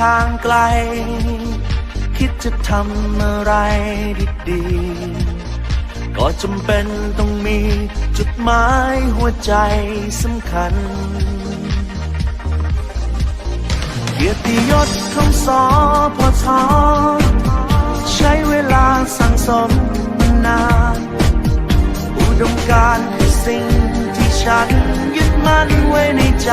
ทางไกล คิดจะทำอะไรดีๆ ก็จำเป็นต้องมีจุดหมายหัวใจสำคัญ เกียรติยศของสอพอทอใช้เวลาสั่งสมนานอุดมการณ์คือสิ่งที่ฉันยึดมั่นไว้ในใจ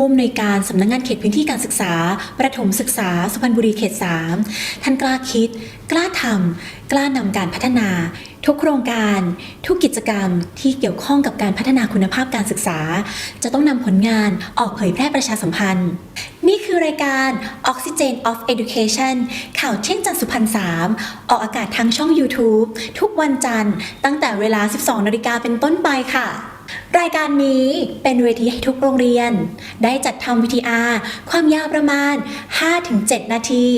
ผู้อำนวยการสำนักงงานเขตพื้นที่การศึกษา ประถมศึกษา สุพรรณบุรีเขต 3 ท่านกล้าคิด กล้าทำกล้านำการพัฒนา ทุกโครงการ ทุกกิจกรรมที่เกี่ยวข้องกับการพัฒนาคุณภาพการศึกษา จะต้องนำผลงานออกเผยแพร่ประชาสัมพันธ์ นี่คือรายการ Oxygen of Education ข่าวเที่ยงจันสุพรรณ3ออกอากาศทางช่อง YouTube ทุกวันจันทร์ตั้งแต่เวลา 12นาฬิกาเป็นต้นไปค่ะ รายการนี้เป็นเวทีให้ทุกโรงเรียน ได้จัดทำวิทีอาร์ความยาวประมาณ 5-7 นาที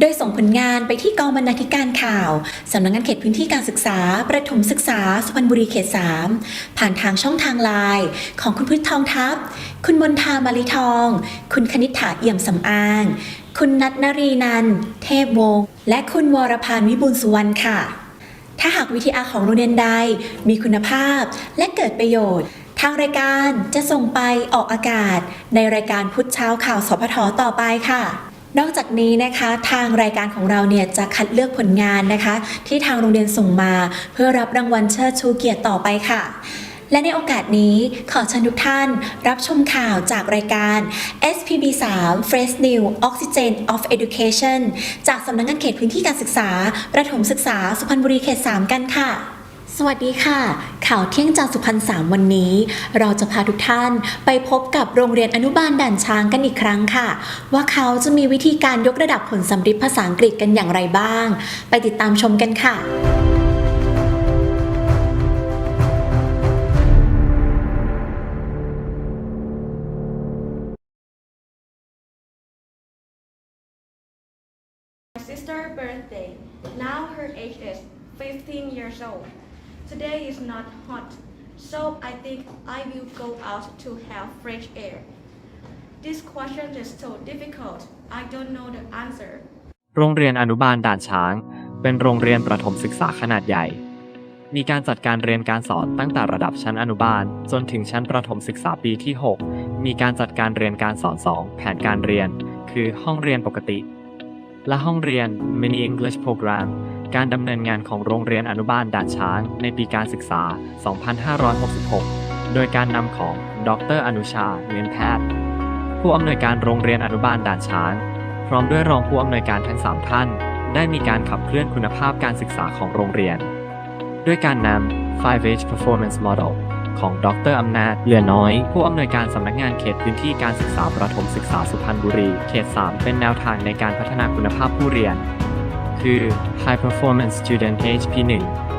โดยส่งผลงานไปที่กองบรรณาธิการข่าว สำนักงานเขตพื้นที่การศึกษา ประถมศึกษา สุพรรณบุรีเขต 3 ผ่านทางช่องทางไลน์ของคุณพืชทองทัพ คุณมนทามาลิทอง คุณคณิษฐาเอี่ยมสำอาง คุณนัทนรีนัน เทพวงศ์และคุณวรพานวิบูลสุวรรณค่ะ ถ้าหากวิทยาของโรงเรียนใดมีคุณภาพและเกิดประโยชน์ ทางรายการจะส่งไปออกอากาศ ในรายการพุทธเช้าข่าวสพทต่อไปค่ะนอกจากนี้นะคะทางรายการของเราเนี่ยจะคัดเลือกผลงานนะคะ ที่ทางโรงเรียนส่งมา เพื่อรับรางวัลเชิดชูเกียรติต่อไปค่ะ และในโอกาสนี้ขอเชิญทุกท่านรับชมข่าวจากรายการ SPB 3 Fresh New Oxygen of Education จากสำนักงานเขตพื้นที่การศึกษา ประถมศึกษาสุพรรณบุรีเขต 3 กันค่ะ สวัสดีค่ะ ข่าวเที่ยงจากสุพรรณสามวันนี้ เราจะพาทุกท่านไปพบกับโรงเรียนอนุบาลด่านช้างกันอีกครั้งค่ะ ว่าเขาจะมีวิธีการยกระดับผลสำฤทธิ์ภาษาอังกฤษกันอย่างไรบ้าง ไปติดตามชมกันค่ะ sister's birthday. Now her age is 15 years old. Today is not hot, so I think I will go out to have fresh air. This question is so difficult. I don't know the answer. โรงเรียนอนุบาลด่านช้าง เป็นโรงเรียนประถมศึกษาขนาดใหญ่ มีการจัดการเรียนการสอนตั้งแต่ระดับชั้นอนุบาล จนถึงชั้นประถมศึกษาปีที่ 6 มีการจัดการเรียนการสอน 2 แผนการเรียน คือห้องเรียนปกติ และห้องเรียน Mini English Program การดำเนินงานของโรงเรียนอนุบาลด่านช้าง ในปีการศึกษา 2566 โดยการนำของ ดร อนุชาเรียนแพทย์ ผู้อำนวยการโรงเรียนอนุบาลด่านช้าง พร้อมด้วยรองผู้อำนวยการทั้ง 3 ท่าน ได้มีการขับเคลื่อนคุณภาพการศึกษาของโรงเรียน ด้วยการนำ 5H Performance Model ของดรอำนาจเหลือน้อย ผู้อำนวยการสำนักงานเขตพื้นที่การศึกษาประถมศึกษาสุพรรณบุรี เขต 3 เป็นแนวทางในการพัฒนาคุณภาพผู้เรียน คือ High Performance Student HP1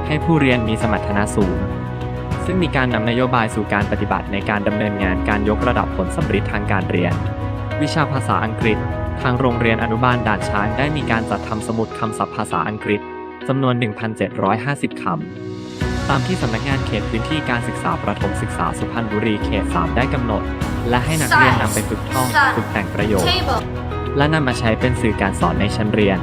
ให้ผู้เรียนมีสมรรถนะสูง ซึ่งมีการนำนโยบายสู่การปฏิบัติในการดำเนินงานการยกระดับผลสำฤทธิ์ทางการเรียน วิชาภาษาอังกฤษ ทางโรงเรียนอนุบาลด่านช้างได้มีการจัดทำสมุดคำศัพท์ภาษาอังกฤษจำนวน 1,750 คำ ตามที่สำนักงานเขตพื้นที่การศึกษาประถมศึกษาสุพรรณบุรีเขต 3 ได้กำหนด และให้นักเรียนนำไปฝึกท่องฝึกแต่งประโยค Table. และนำมาใช้เป็นสื่อการสอนในชั้นเรียน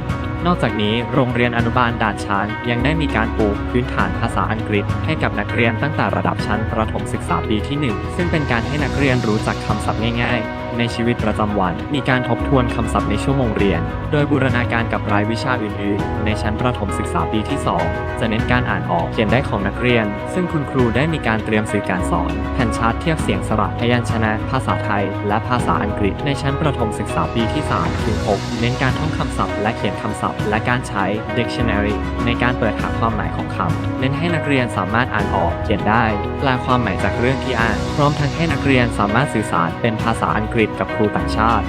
นอกจากนี้โรงเรียนอนุบาลด่านช้างยังได้มีการปูพื้นฐานภาษาอังกฤษ ให้กับนักเรียนตั้งแต่ระดับชั้นประถมศึกษาปีที่ 1 ซึ่งเป็นการให้นักเรียนรู้จักคำศัพท์ง่าย ๆ ในชีวิตประจำวัน มีการทบทวนคำศัพท์ในชั่วโมงเรียน โดยบูรณาการกับรายวิชาอื่นๆ ในชั้นประถมศึกษาปีที่ 2 จะเน้นการอ่านออกเขียนได้ของนักเรียน ซึ่งคุณครูได้มีการเตรียมสื่อการสอน แผ่นชาร์ตเทียบเสียงสระพยัญชนะ ภาษาไทย และภาษาอังกฤษ ในชั้นประถมศึกษาปีที่3ถึง6เน้นการท่องคำศัพท์ และเขียนคำศัพท์ และการใช้ dictionary ในการเปิดหาความหมายของคำเน้นให้นักเรียนสามารถอ่านออกเขียนได้แปลความหมายจากเรื่องที่อ่าน พร้อมทั้งให้นักเรียนสามารถสื่อสารเป็นภาษาอังกฤษกับครูต่างชาติ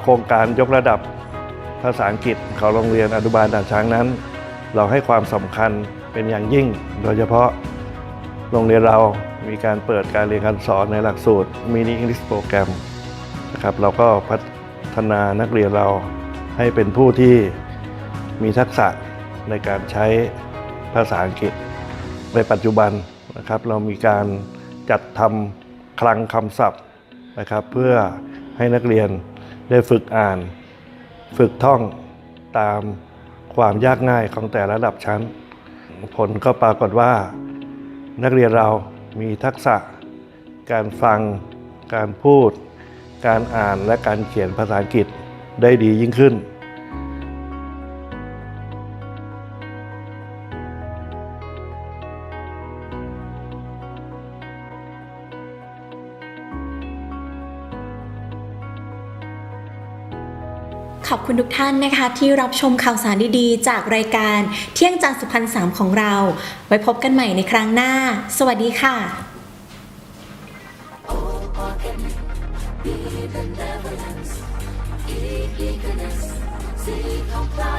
โครงการยกระดับภาษาอังกฤษของโรงเรียนอนุบาลด่านช้างนั้น เราให้ความสำคัญเป็นอย่างยิ่ง โดยเฉพาะโรงเรียนเรามีการเปิดการเรียนการสอนในหลักสูตร Mini English Program นะครับเราก็พัฒนานักเรียนเราให้เป็นผู้ที่มีทักษะในการใช้ภาษาอังกฤษในปัจจุบันนะครับ เรามีการจัดทำ คลังคำศัพท์นะครับเพื่อให้นักเรียนได้ฝึกอ่าน ฝึกท่องตามความยากง่ายของแต่ละระดับชั้น ผลก็ปรากฏว่า นักเรียนเรามีทักษะ การฟัง การพูด การอ่านและการเขียนภาษาอังกฤษได้ดียิ่งขึ้น อบคุณทุกท่านนะคะ ที่รับชมข่าวสารดีๆ จากรายการเที่ยงจันทร์สุพรรณสามของเรา ไว้พบกันใหม่ในครั้งหน้า สวัสดีค่ะ See, come